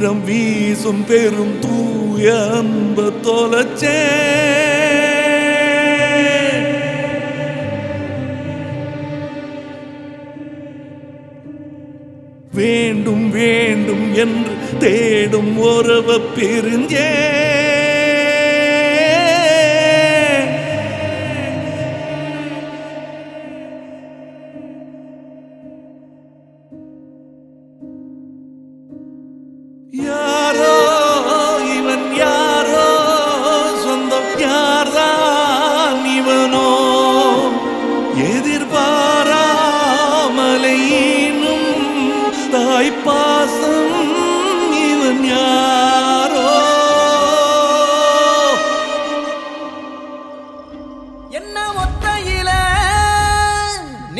ஈரம் வீசும் பெரும் தூய அன்ப தொலைச்சே. வேண்டும் வேண்டும் என்று தேடும் உறவ பிரிஞ்சே.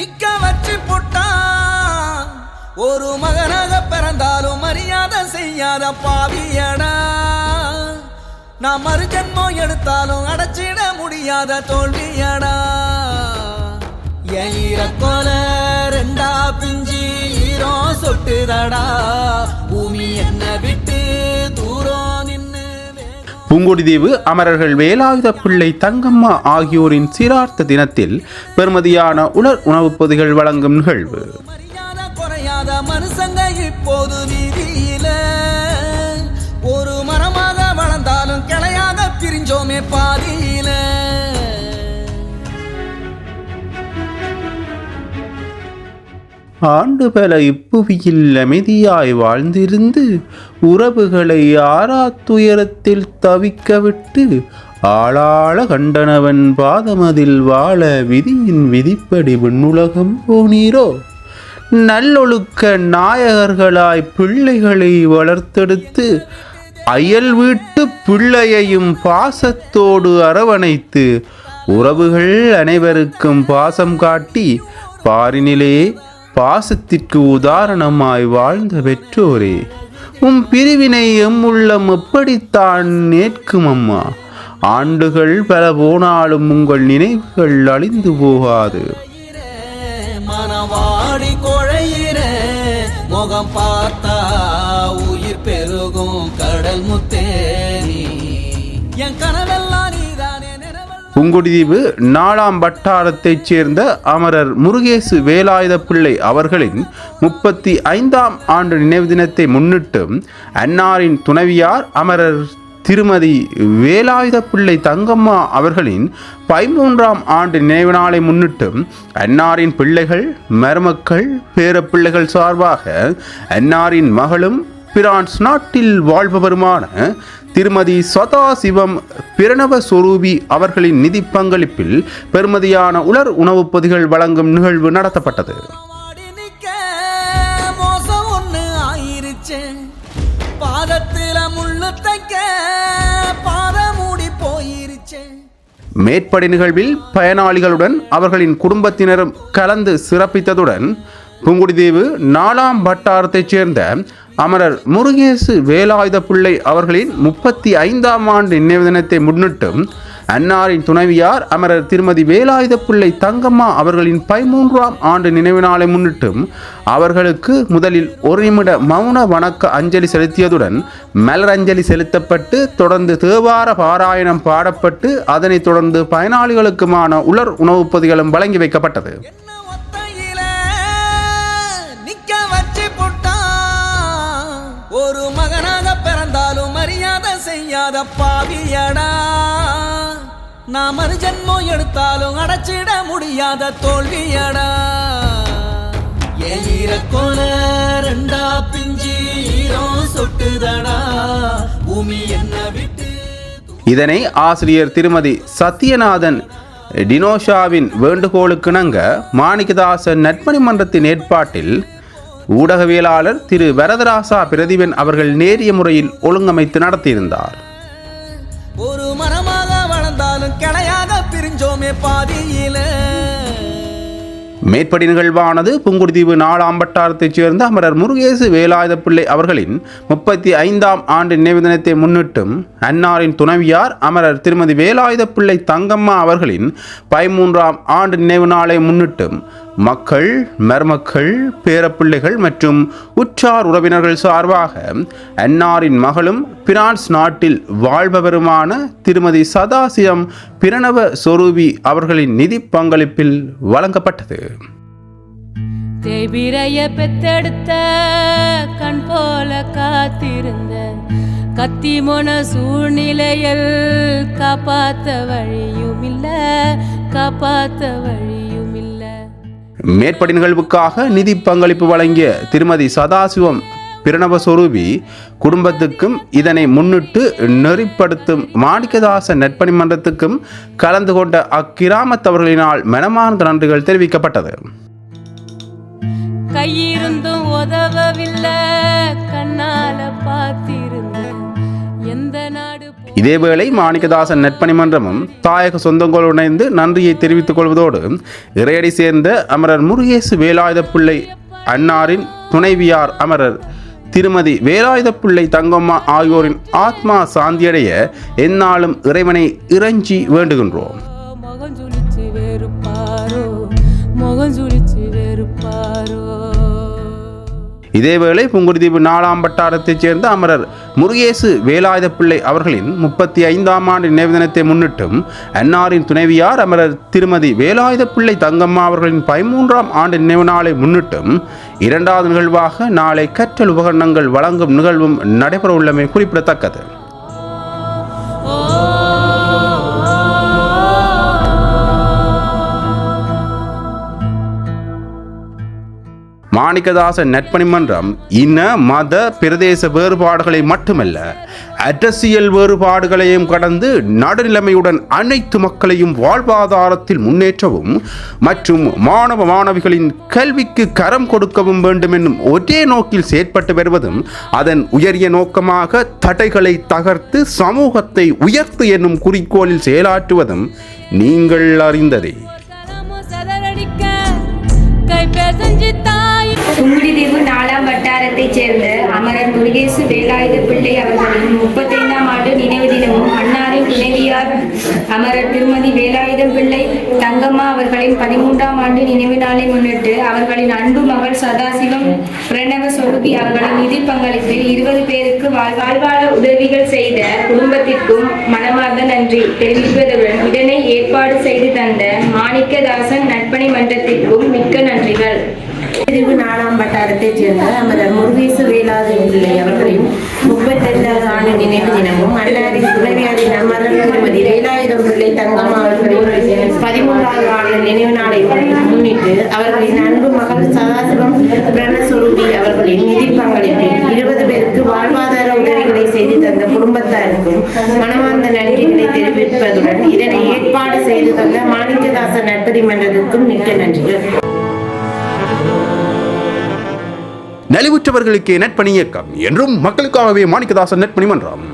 நிக்க வச்சு போட்டான். ஒரு மகனாக பிறந்தாலும் மரியாதை செய்யாத பாவியடா நான் மறு ஜென்மம் எடுத்தாலும் அடைச்சிட முடியாத தோல்வியடா என் ஈரக்கோல ரெண்டா பிஞ்சி ஈரோ சொட்டுதடா. பூமி என்ன விட்டு தூரம் பூங்கொடிதீவு அமரர்கள் வேலாயுத பிள்ளை தங்கம்மா ஆகியோரின் சிரார்த்த தினத்தில் பெருமதியான உலர் உணவுப் பொதிகள் வழங்கும் நிகழ்வு. ஒரு மரமாக வளர்ந்தாலும் கிளையாக பிரிஞ்சோமே பாதியில. ஆண்டு பல இப்புவியில் அமைதியாய் வாழ்ந்திருந்து உறவுகளை ஆறாத்துயரத்தில் தவிக்க விட்டு ஆளாள கண்டனவன் பாதமதில் வாழ விதியின் விதிப்படி விண்ணுலகம் போனீரோ? நல்லொழுக்க நாயகர்களாய் பிள்ளைகளை வளர்த்தெடுத்து அயல் வீட்டு பிள்ளையையும் பாசத்தோடு அரவணைத்து உறவுகள் அனைவருக்கும் பாசம் காட்டி பாரினிலே பாசத்திற்கு உதாரணமாய் வாழ்ந்த பெற்றோரே. உம் பிரிவினை எம் உள்ளம் எப்படித்தான் நேர்க்கும் அம்மா ஆண்டுகள் பல போனாலும் உங்கள் நினைவுகள் அழிந்து போகாது. மனவாடி குழையிற முகம் பார்த்தா உயிர் பெருகும் கடல் முத்தேரி. என் கனவெல்லாம் புங்குடிதீவு நாலாம் வட்டாரத்தைச் சேர்ந்த அமரர் முருகேசு வேலாயுத பிள்ளை அவர்களின் முப்பத்தி ஐந்தாம் ஆண்டு நினைவு தினத்தை முன்னிட்டு அன்னாரின் துணைவியார் அமரர் திருமதி வேலாயுத பிள்ளை தங்கம்மா அவர்களின் பதிமூன்றாம் ஆண்டு நினைவு நாளை முன்னிட்டு அன்னாரின் பிள்ளைகள் மருமக்கள் பேரப்பிள்ளைகள் சார்பாக அன்னாரின் மகளும் பிரான்ஸ் நாட்டில் வாழ்பவருமான திருமதி சதாசிவம் பிரணவ சொரூபி அவர்களின் நிதி பங்களிப்பில் பெருமதியான உலர் உணவுப் பொதிகள் வழங்கும் நிகழ்வு நடத்தப்பட்டது. பாதத்துல முள்ளு தைக்க மேற்படி நிகழ்வில் பயனாளிகளுடன் அவர்களின் குடும்பத்தினரும் கலந்து சிறப்பித்ததுடன் புங்குடிதீவு நாலாம் வட்டாரத்தைச் சேர்ந்த அமரர் முருகேசு வேலாயுத பிள்ளை அவர்களின் முப்பத்தி ஐந்தாம் ஆண்டு நினைவு தினத்தை முன்னிட்டு அன்னாரின் துணைவியார் அமரர் திருமதி வேலாயுத பிள்ளை தங்கம்மா அவர்களின் பதிமூன்றாம் ஆண்டு நினைவு நாளை முன்னிட்டும் அவர்களுக்கு முதலில் ஒரு நிமிட மௌன வணக்க அஞ்சலி செலுத்தியதுடன் மலரஞ்சலி செலுத்தப்பட்டு தொடர்ந்து தேவார பாராயணம் பாடப்பட்டு அதனைத் தொடர்ந்து பயனாளிகளுக்குமான உலர் உணவுப் பொதிகளும் வழங்கி வைக்கப்பட்டது. செய்யாத பாவியடா நான் மறு ஜென்மம் எடுத்தாலும் அடைச்சிட முடியாத தோல்வியடா. ஏயிரக்கோல ரெண்டா பிஞ்சி சொட்டுதடா. பூமி என்ன விட்டு இதனை ஆசிரியர் திருமதி சத்யநாதன் டினோஷாவின் வேண்டுகோளுக்கிணங்க மாணிக்கதாசன் நட்பணி மன்றத்தின் ஏற்பாட்டில் ஊடகவியலாளர் திரு வரதராசா பிரதிபன் அவர்கள் நேரிய முறையில் ஒழுங்கமைத்து நடத்தியிருந்தார். ஒரு மரமாக வளர்ந்தாலும் கிளையாக பிரிஞ்சோமே பாதியில. மேற்படி நிகழ்வானது புங்குடுதீவு நாலாம் வட்டாரத்தைச் சேர்ந்த அமரர் முருகேசு வேலாயுத பிள்ளை அவர்களின் முப்பத்தி ஐந்தாம் ஆண்டு நினைவு தினத்தை முன்னிட்டும் அன்னாரின் துணைவியார் அமரர் திருமதி வேலாயுத பிள்ளை தங்கம்மா அவர்களின் பதிமூன்றாம் ஆண்டு நினைவு நாளை முன்னிட்டும் மக்கள் மருமக்கள் பேரப்பிள்ளைகள் மற்றும் உற்றார் உறவினர்கள் சார்பாக அன்னாரின் மகளும் பிரான்ஸ் நாட்டில் வாழ்பவருமான திருமதி சதாசிவம் பிரணவ சொரூபி அவர்களின் நிதி பங்களிப்பில் வழங்கப்பட்டது. தேவிரைய பெத்தெடுத்த கண் போல காத்திருந்த கத்தி மொன சூழ்நிலையில் காப்பாத்த வழியும் இல்ல காப்பாத்த வழியும் மேற்படி நிகழ்வுக்காக நிதி பங்களிப்பு வழங்கிய திருமதி சதாசிவம் பிரணவஸ்வரூபி குடும்பத்துக்கும் இதனை முன்னிட்டு நெறிப்படுத்தும் மாணிக்கதாச நட்பணி மன்றத்துக்கும் கலந்து கொண்ட அக்கிராமத்தவர்களினால் மனமார்ந்த நன்றிகள் தெரிவிக்கப்பட்டது. கையிருந்தும் உதவவில்லை கண்ணால பார்த்திருந்த எந்த இதேவேளை மாணிக்கதாசன் நட்பணி மன்றமும் தாயக சொந்தங்கள் இணைந்து நன்றியை தெரிவித்துக் கொள்வதோடு இறையடி சேர்ந்த அமரர் முருகேசு வேலாயுத பிள்ளை அன்னாரின் துணைவியார் அமரர் திருமதி வேலாயுத பிள்ளை தங்கம்மா ஆகியோரின் ஆத்மா சாந்தியடைய எந்நாளும் இறைவனை இறைஞ்சி வேண்டுகின்றோம். முகம் சுழிச்சு வெறுப்பாரோ? முகம் சுழிச்சு வெறுப்பாரோ? இதேவேளை புங்குடுதீவு நாலாம் வட்டாரத்தைச் சேர்ந்த அமரர் முருகேசு வேலாயுத பிள்ளை அவர்களின் முப்பத்தி ஐந்தாம் ஆண்டு நினைவு தினத்தை முன்னிட்டும் அன்னாரின் துணைவியார் அமரர் திருமதி வேலாயுத பிள்ளை தங்கம்மா அவர்களின் பதிமூன்றாம் ஆண்டு நினைவு நாளை முன்னிட்டும் இரண்டாவது நிகழ்வாக நாளை கற்றல் உபகரணங்கள் வழங்கும் நிகழ்வும் நடைபெற உள்ளமை குறிப்பிடத்தக்கது. மாணிக்கதாசன் நட்பணி மன்றம் இன மத பிரதேச வேறுபாடுகளை மட்டுமல்ல அரசியல் வேறுபாடுகளையும் கடந்து நடுநிலைமையுடன் அனைத்து மக்களையும் வாழ்வாதாரத்தில் முன்னேற்றவும் மற்றும் மாணவ மாணவிகளின் கல்விக்கு கரம் கொடுக்கவும் வேண்டும் என்னும் ஒரே நோக்கில் செயற்பட்டு வருவதும் அதன் உயரிய நோக்கமாக தடைகளை தகர்த்து சமூகத்தை உயர்த்து என்னும் குறிக்கோளில் செயலாற்றுவதும் நீங்கள் அறிந்ததே. கரமும் நாலாம் வட்டாரத்தைச் சேர்ந்த அமரர் முருகேசு வேலாயுத பிள்ளை அவர்களின் முப்பத்தைந்தாம் ஆண்டு நினைவு தினமும் அன்னாரின் துணைவியார் அமரர் திருமதி வேலாயுதம் பிள்ளை தங்கம்மா அவர்களின் பதிமூன்றாம் ஆண்டு நினைவு நாளை முன்னிட்டு அவர்களின் அன்பு மகள் சதாசிவம் பிரணவ சொருபி அவர்களின் நிதி பங்களிப்பில் இருபது பேருக்கு வாழ்- வாழ்வாழ உதவிகள் செய்த குடும்பத்திற்கும் மனமார்ந்த நன்றி தெரிவிப்பதுடன் இதனை ஏற்பாடு செய்து தந்த மாணிக்கதாசன் நட்பணி மன்றத்திற்கும் மிக்க நன்றிகள். பிரிவு நாலாம் வட்டாரத்தைச் சேர்ந்த அமரர் முருகேசு வேலாது பிள்ளை அவர்களின் முப்பத்தைந்தாவது ஆண்டு நினைவு தினமும் அன்னாரின் துணைவியாரின் அமரர் திருமதி வேலாயுதம் பிள்ளை தங்கம் அவர்களின் பதிமூன்றாவது ஆண்டு நினைவு நாளை முன்னிட்டு அவர்களின் அன்பு மகள் சதாசிவம் பிரணஸ்வரூபி அவர்களின் நிதி பங்களிப்பில் இருபது பேருக்கு வாழ்வாதார உதவிகளை செய்து தந்த குடும்பத்தாருக்கும் மனமார்ந்த நன்றிகளை தெரிவிப்பதுடன் இதனை ஏற்பாடு செய்து தந்த மாணிக்கதாசன் நட்பதி மன்றத்திற்கும் மிக்க நன்றிகள். நலிவுற்றவர்களுக்கு நட்பணி இயக்கம் என்றும் மக்களுக்காகவே மாணிக்கதாசன் நட்பணி மன்றம்.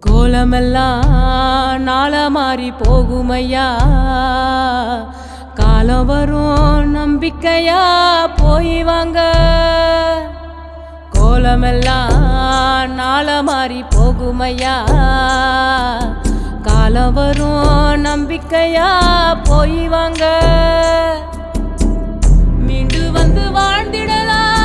கோலமெல்லாம் நாள மாறி போகுமையா? காலம் வரும் நம்பிக்கையா போய் வாங்க. கோலமெல்லாம் நாள மாறி போகுமையா? காலம் வரும் நம்பிக்கையா போய் வாங்க. மீண்டு வந்து வாழ்ந்திடலாம்.